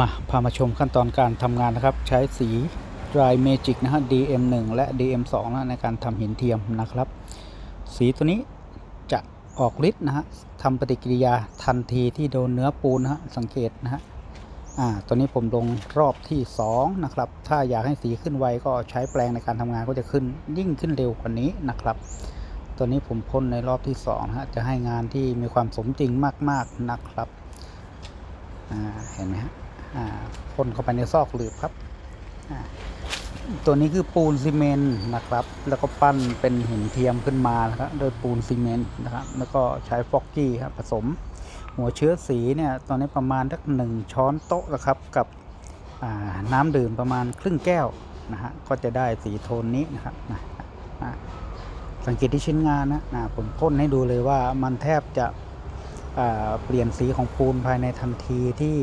มาพามาชมขั้นตอนการทำงานนะครับ ใช้สี Dry Magic นะฮะ DM1 และ DM2 นะในการทำหินเทียมนะครับ สีตัวนี้จะออกฤทธิ์นะฮะทำปฏิกิริยาทันทีที่โดนเนื้อปูนนะฮะสังเกตนะฮะอ่าตัวนี้ผมลงรอบที่ 2 นะครับ ถ้าอยากให้สีขึ้นไวก็ใช้แปลงในการทำงานก็จะขึ้นยิ่งขึ้นเร็วกว่านี้นะครับ ตัวนี้ผมพ่นในรอบที่2นะฮะจะให้งานที่มีความสมจริงมาก ๆนะครับอ่าเห็นไหมฮะ พ่นเข้าไปในซอกหลืบครับตัวนี้คือปูนซีเมนต์นะครับ แล้วก็ปั้นเป็นหินเทียมขึ้นมานะครับโดยปูนซีเมนต์นะครับ แล้วก็ใช้ฟอกกี้ครับผสม หัวเชื้อสีเนี่ยตอนนี้ประมาณสักหนึ่งช้อนโต๊ะนะครับ กับน้ำดื่มประมาณครึ่งแก้วนะฮะ ก็จะได้สีโทนนี้นะครับนะสังเกตที่ชิ้นงานนะนะผมพ่นให้ดูเลยว่ามันแทบจะเปลี่ยนสีของปูนภายในทันทีที่